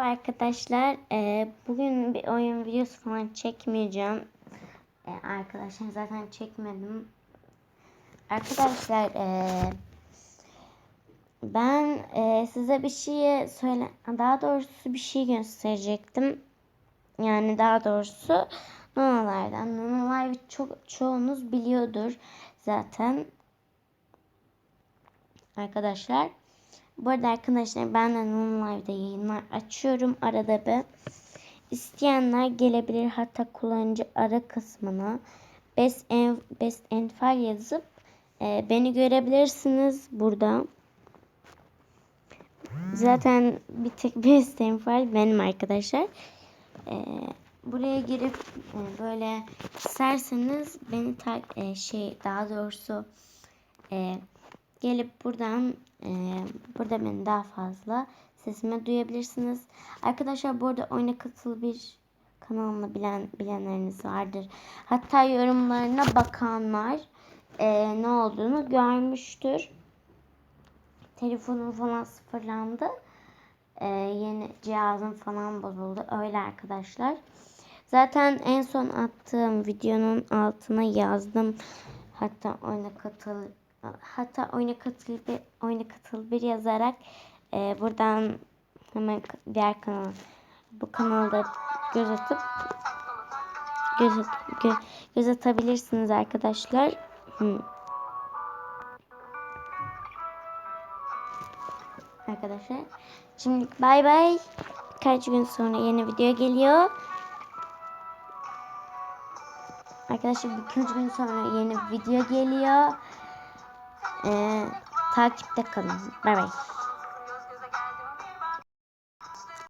Arkadaşlar e, bugün bir oyun videosu falan çekmeyeceğim. E, arkadaşlar zaten çekmedim. Arkadaşlar e, ben e, size bir şey söyle daha doğrusu bir şey gösterecektim. Yani daha doğrusu Nonalardan. Nonalar çok çoğunuz biliyordur zaten. Arkadaşlar. Bu arada arkadaşlar ben de Nonlive'da yayınlar açıyorum arada bir. İsteyenler gelebilir hatta kullanıcı ara kısmına Best and, Best File yazıp e, beni görebilirsiniz burada. Zaten bir tek Best File benim arkadaşlar. E, buraya girip e, böyle isterseniz beni ta, e, şey daha doğrusu e, gelip buradan e, burada beni daha fazla sesime duyabilirsiniz. Arkadaşlar bu arada oyuna katıl bir kanalını bilen bilenleriniz vardır. Hatta yorumlarına bakanlar e, ne olduğunu görmüştür. Telefonum falan sıfırlandı. E, yeni cihazım falan bozuldu. Öyle arkadaşlar. Zaten en son attığım videonun altına yazdım. Hatta oyuna katıl hatta oyuna katıl bir oyuna katıl bir yazarak e, buradan hemen diğer kanal bu kanalda göz atıp göz, at, gö, göz atabilirsiniz arkadaşlar. Hmm. Arkadaşlar. Şimdi bay bay. Kaç gün sonra yeni video geliyor. Arkadaşlar birkaç gün sonra yeni video geliyor. Ee, takipte kalın. Bay bay.